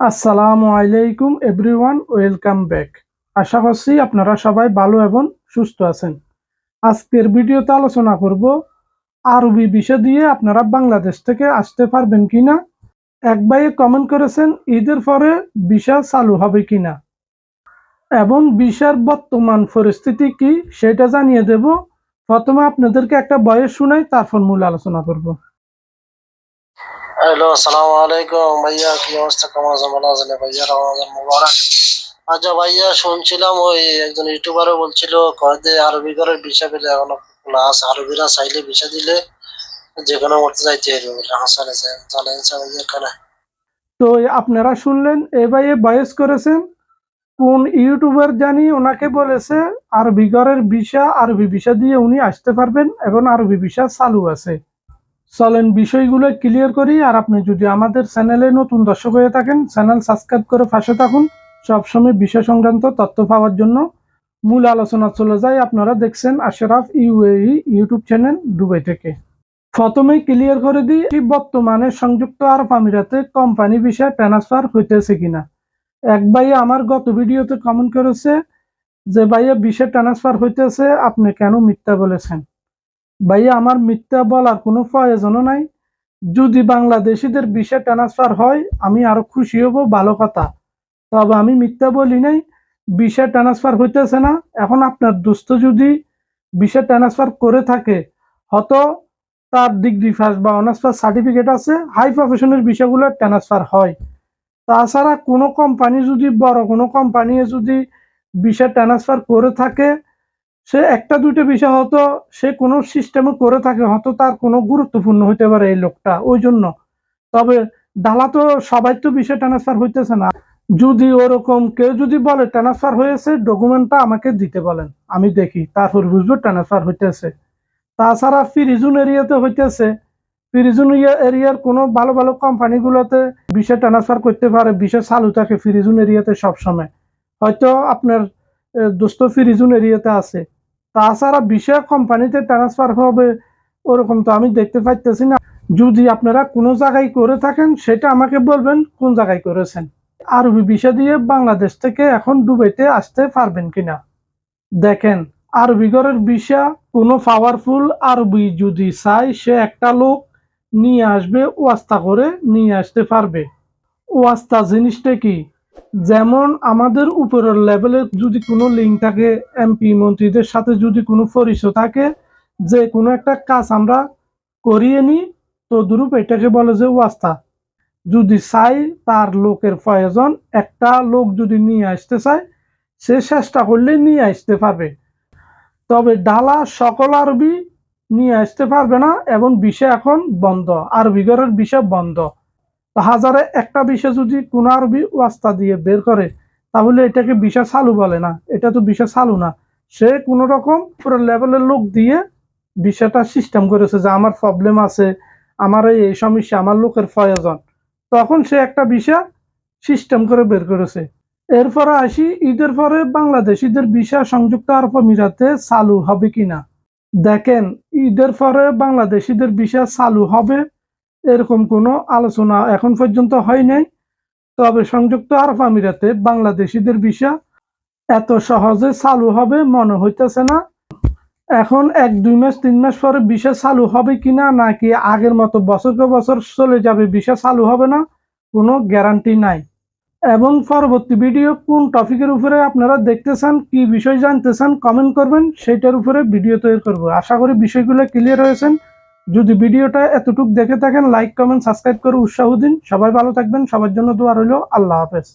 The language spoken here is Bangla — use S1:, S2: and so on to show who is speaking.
S1: আসসালামু আলাইকুম এভরিওয়ান, ওয়েলকাম ব্যাক। আশা করছি আপনারা সবাই ভালো এবং সুস্থ আছেন। আজকের ভিডিওতে আলোচনা করব, আরবি বিষয় দিয়ে আপনারা বাংলাদেশ থেকে আসতে পারবেন কিনা? এক ভাইয়ে কমেন্ট করেছেন, ঈদের পরে ভিসা চালু হবে কিনা? এবং ভিসার বর্তমান পরিস্থিতি কি, সেটা জানিয়ে দেব। প্রথমে আপনাদেরকে একটা বয়স শুনাই, তারপর মূল আলোচনা করব।
S2: হ্যালো, আসসালামু আলাইকুম। ভাইয়া, কি অবস্থা? কেমন আছেন? ভালো আছেন? ভাইয়া রমাদান মুবারক। আচ্ছা ভাইয়া, শুনছিলাম ওই একজন ইউটিউবারও বলছিল কয়েদে আরবি ঘরের ভিসা পেলে এখনও ক্লাস আরবিরা চাইলে ভিসা দিলে যে কোনো মরতে যাইতে হবে বলে হাসান জানেন ভাইয়া
S1: তো আপনারা শুনলেন, এ ভাইয়ে বয়স করেছেন। কোন ইউটিউবার জানি ওনাকে বলেছে, আরবি ঘরের ভিসা, আরবি ভিসা দিয়ে উনি আসতে পারবেন এবং আরবি ভিসা চালু আছে। চলেন বিষয়গুলো ক্লিয়ার করি আর আপনি যদি আমাদের চ্যানেলে নতুন দর্শক হয়ে থাকেন চ্যানেল সাবস্ক্রাইব করে পাশে থাকুন। সবসময় বিষয় সংক্রান্ত তথ্য পাওয়ার জন্য মূল আলোচনা চলে যায়। আপনারা দেখছেন Ashraf UAE YouTube channel Dubai থেকে। প্রথমেই ক্লিয়ার করে দিই বর্তমানে সংযুক্ত আরব আমিরাতে কোম্পানি বিষয়ে ট্রান্সফার হইতেছে কিনা। এক ভাই আমার গত ভিডিওতে কমেন্ট করেছে যে, ভাইয়া, বিষয় ট্রান্সফার হইতেছে, আপনি কেন মিথ্যা বলেছেন? ভাইয়া, আমার মিথ্যা বলার কোনো প্রয়োজনও নাই। যদি বাংলাদেশিদের বিষয় ট্রান্সফার হয়, আমি আরও খুশি হব, ভালো কথা। তবে আমি মিথ্যা বলি নাই বিষয় ট্রান্সফার হইতেছে না। এখন আপনার দোস্ত যদি বিষয় ট্রান্সফার করে থাকে, হয়তো তার ডিগ্রি ফার্স্ট বা অনার্স ফার্স্ট সার্টিফিকেট আছে, হাই প্রফেশনের বিষয়গুলো ট্রান্সফার হয়। তাছাড়া কোনো কোম্পানি যদি, বড় কোনো কোম্পানি যদি বিষয় ট্রান্সফার করে থাকে সে একটা দুইটা বিষয় হয়তো সে কোনো সিস্টেমে করে থাকে, হয়তো তার কোনো গুরুত্বপূর্ণ হইতে পারে এই লোকটা, ওই জন্য। তবে দালা তো সবাই তো বিষয় ট্রান্সফার হইতেছে না। যদি ওরকম কেউ যদি বলে ট্রান্সফার হয়েছে ডকুমেন্টটা আমাকে দিতে বলেন, আমি দেখি। তারপর বুঝব ট্রান্সফার হইতেছে। তাছাড়া ফ্রিজুন এরিয়াতে হইতেছে। ফ্রিজুন এরিয়ার কোনো ভালো ভালো কোম্পানিগুলোতে বিষয় ট্রান্সফার করতে পারে, বিষয় চালু থাকে ফ্রিজুন এরিয়াতে সবসময়। হয়তো আপনার দোস্ত ফ্রিজুন এরিয়াতে আছে। তাছাড়া বিষয় কোম্পানিতে ট্রান্সফার হবে, ওরকম তো আমি দেখতে পাইতেছি না। যদি আপনারা কোনো জায়গায় করে থাকেন, সেটা আমাকে বলবেন, কোন জায়গায় করেছেন। আরবি বিষয় দিয়ে বাংলাদেশ থেকে এখন দুবাইতে আসতে পারবেন কিনা? দেখেন, আরবি ঘরের বিষা কোনো পাওয়ারফুল আরবি যদি চাই সে একটা লোক নিয়ে আসবে, ওয়াস্তা করে নিয়ে আসতে পারবে। ওয়াস্তা জিনিসটা কি? যেমন আমাদের উপরের লেভেলে যদি কোনো লিঙ্ক থাকে এমপি মন্ত্রীদের সাথে যদি কোনো পরিচয় থাকে, যে কোনো একটা কাজ আমরা করিয়ে নিই তো দ্রুপ এটাকে বলে যে ওয়াস্তা। যদি চাই তার লোকের প্রয়োজন, একটা লোক যদি নিয়ে আসতে চায়, সে চেষ্টা করলে নিয়ে আসতে পারবে। তবে ডালা সকল আরবি নিয়ে আসতে পারবে না, এবং বিষয় এখন বন্ধ। আরবি ঘরের বিষয় বন্ধ। হাজারে একটা বিষয় যদি কোনো আরবি ওয়াস্তা দিয়ে বের করে, তাহলে এটাকে বিষয় চালু বলে না। এটা তো বিষয় চালু না। সে কোনো রকম পুরো লেভেলের লোক দিয়ে বিষয়টা সিস্টেম করেছে যে আমার প্রবলেম আছে, আমার এই সমস্যা, আমার লোকের প্রয়োজন। তখন সে একটা বিষয় সিস্টেম করে বের করেছে। এরপরে আসি, ঈদের পরে বাংলাদেশিদের বিষয় সংযুক্ত আরব আমিরাতে চালু হবে কিনা? দেখেন, ঈদের পরে বাংলাদেশিদের বিষয় চালু হবে এরকম কোনো আলোচনা এখন পর্যন্ত হয় নাই। তবে সংযুক্ত আরব আমিরাতে বাংলাদেশিদের ভিসা এত সহজে চালু হবে মনে হইতেছে না। এখন এক, দুই মাস, তিন মাস পরে ভিসা চালু হবে কিনা নাকি আগের মতো বছর পর বছর চলে যাবে ভিসা চালু হবে না, কোনো গ্যারান্টি নাই। এবং পরবর্তী ভিডিও কোন টপিকের উপরে আপনারা দেখতে চান কি বিষয় জানতে চান কমেন্ট করবেন সেইটার উপরে ভিডিও তৈরি করব। আশা করি বিষয়গুলো ক্লিয়ার হয়েছেন। যদি ভিডিওটা এতটুকু দেখে থাকেন লাইক কমেন্ট সাবস্ক্রাইব করে উৎসাহ দিন। সবাই ভালো থাকবেন। সবার জন্য দোয়া রইল। আল্লাহ হাফেজ।